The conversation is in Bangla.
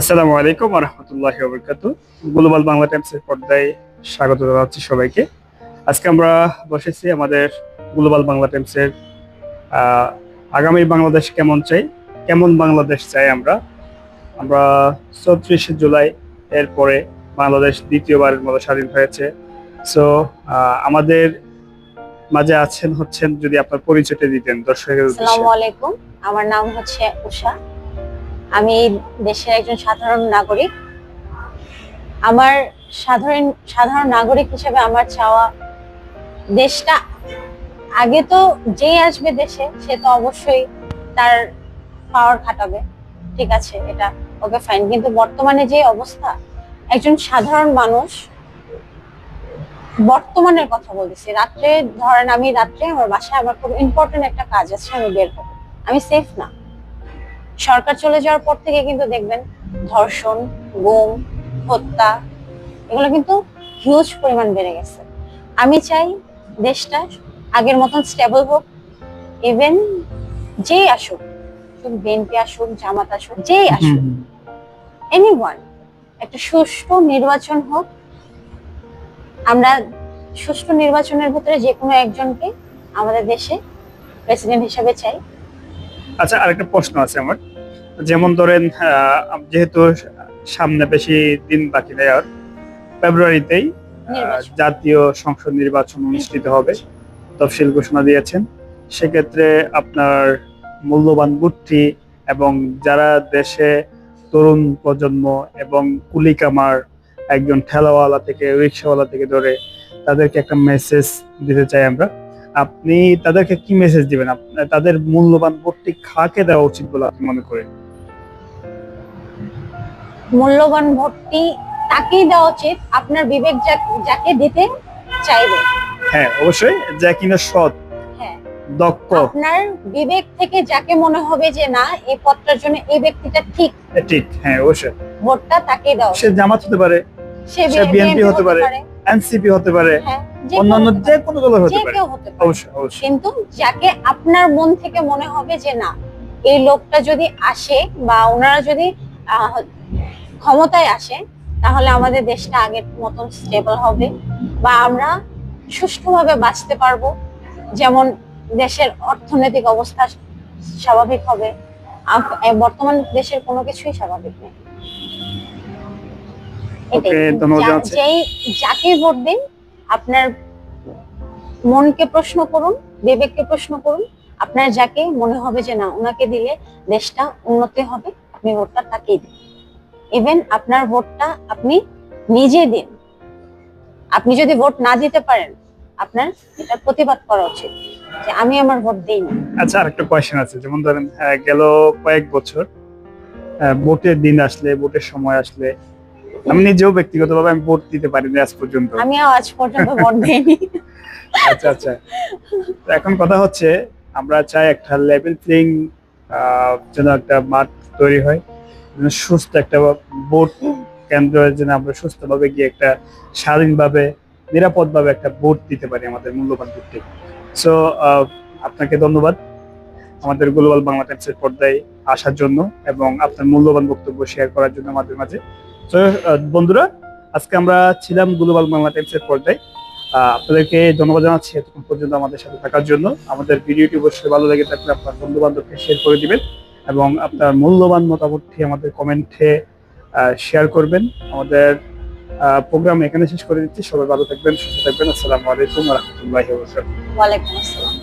আসসালামু আলাইকুম রহমতুল্লাহ গ্লোবাল বাংলা টাইমসের পর্দায় স্বাগত জানাচ্ছি সবাইকে। আজকে আমরা বসেছি আমাদের গ্লোবাল বাংলা টাইমসের আগামী বাংলাদেশ কেমন চাই, কেমন বাংলাদেশ চাই আমরা? আমরা চৌত্রিশে জুলাই এর পরে বাংলাদেশ দ্বিতীয়বারের মতো স্বাধীন হয়েছে। সো আমাদের মাঝে আছেন, হচ্ছেন যদি আপনার পরিচয়টা দিতেন দর্শকের আমার নাম হচ্ছে উষা। আমি দেশের একজন সাধারণ নাগরিক। আমার সাধারণ সাধারণ নাগরিক হিসেবে আমার চাওয়া দেশটা আগে তো যেই আসবে দেশে, সে তো অবশ্যই তার পাওয়ার খাটাবে। ঠিক আছে, এটা ওকে ফাইন কিন্তু বর্তমানে যে অবস্থা, একজন সাধারণ মানুষ বর্তমানের কথা বলতেছি। রাত্রে, ধরেন আমি রাত্রে আমার বাসায় আমার খুব ইম্পর্টেন্ট একটা কাজ আছে, আমি বের হব আমি সেফ না। সরকার চলে যাওয়ার পর থেকে কিন্তু দেখবেন ধর্ষণ গুম হত্যা এগুলো কিন্তু হিউজ পরিমাণ বেড়ে গেছে। আমি চাই দেশটা আগের মতন স্টেবল হোক ইভেন যেই আসুক বিএনপি আসুক জামাত আসুক যেই আসুক। এনিওয়ান একটা সুষ্ঠু নির্বাচন হোক আমরা সুষ্ঠু নির্বাচনের ভিতরে যে কোনো একজনকে আমাদের দেশে প্রেসিডেন্ট হিসেবে চাই। আচ্ছা আরেকটা প্রশ্ন আছে আমার। যেমন ধরেন যেহেতু সামনে বেশি দিন বাকি নেই আর ফেব্রুয়ারিতেই জাতীয় সংসদ নির্বাচন অনুষ্ঠিত হবে তফসিল ঘোষণা দিয়েছেন। সেক্ষেত্রে আপনার মূল্যবান বুদ্ধি এবং যারা দেশে তরুণ প্রজন্ম এবং কুলিকামার একজন ঠেলাওয়ালা থেকে রিক্সাওয়ালা থেকে ধরে তাদেরকে একটা মেসেজ দিতে চাই আমরা। আপনি তাদেরকে কি মেসেজ দিবেন? তাদের মূল্যবান ভোটটি কাকে দেওয়া উচিত বলে আপনি মনে করেন? মূল্যবান ভোটটি তাকেই দেওয়া উচিত আপনার বিবেক যাকে দিতে চাইবে। হ্যাঁ অবশ্যই যা কিনা সৎ দক্ষ। আপনার বিবেক থেকে যাকে মনে হবে যে না এই পদটার জন্য এই ব্যক্তিটা ঠিক ঠিক হ্যাঁ অবশ্যই। ভোটটা তাকেই দেওয়া সে জামাত হতে পারে সে সে BNP BNP হতে পারে, এনসিপি হতে পারে অন্যান্য যে কোনো দল হতে পারে। কেউ হতে পারে। অবশ্যই অবশ্যই। কিন্তু যাকে আপনার মন থেকে মনে হবে যে না এই লোকটা যদি আসে বা ওনারা যদি ক্ষমতায় আসে তাহলে আমাদের দেশটা আগের মতন স্টেবল হবে বা আমরা সুষ্ঠুভাবে বাঁচতে পারব। যেমন দেশের অর্থনৈতিক অবস্থা স্বাভাবিক হবে বর্তমান দেশের কোনো কিছুই স্বাভাবিক নেই। যেই যাকে ভোট দিন আপনার মনকে প্রশ্ন করুন বিবেককে প্রশ্ন করুন আপনার যাকে মনে হবে যে না ওনাকে দিলে দেশটা উন্নতি হবে আপনি ভোটটা তাকেই দিন। ইভেন আপনার ভোটটা আপনি নিজে দিন। আপনি যদি ভোট না দিতে পারেন আপনার এটা প্রতিবাদ করা উচিত যে আমি আমার ভোট দিইনি। আচ্ছা আরেকটা কোয়েশ্চেন আছে। যেমন ধরেন গেল কয়েক বছর ভোটের দিন আসলে ভোটের সময় আসলে আমি নিজেও ব্যক্তিগতভাবে আমি ভোট দিতে পারিনি আজ পর্যন্ত। আমি আজ পর্যন্ত ভোট দিইনি। আচ্ছা আচ্ছা। তো এখন কথা হচ্ছে আমরা চাই একটা লেভেল প্লেইং যেন একটা মাঠ তৈরি হয়। সুস্থ একটা ভোট কেন্দ্রের জন্য আমরা সুস্থভাবে গিয়ে একটা স্বাধীনভাবে নিরাপদভাবে একটা ভোট দিতে পারি আমাদের মূল্যবান ভোটটি সো আপনাকে ধন্যবাদ আমাদের গ্লোবাল বাংলা টাইমসের পর্দায় আসার জন্য এবং আপনার মূল্যবান বক্তব্য শেয়ার করার জন্য আমাদের মাঝে। তো বন্ধুরা, আজকে আমরা ছিলাম গ্লোবাল বাংলা টাইমসের পর্দায়। আপনাদেরকে ধন্যবাদ জানাচ্ছি এতক্ষণ পর্যন্ত আমাদের সাথে থাকার জন্য। আমাদের ভিডিওটি অবশ্যই ভালো লেগে থাকলে আপনার বন্ধু বান্ধবকে শেয়ার করে দিবেন। এবং আপনার মূল্যবান মতামতটি আমাদের কমেন্টে শেয়ার করবেন। আমাদের প্রোগ্রাম এখানে শেষ করে দিচ্ছি। সবাই ভালো থাকবেন, সুস্থ থাকবেন। আসসালামু আলাইকুম রহমতুল্লাহ ওয়ালাইকুম আসসালাম।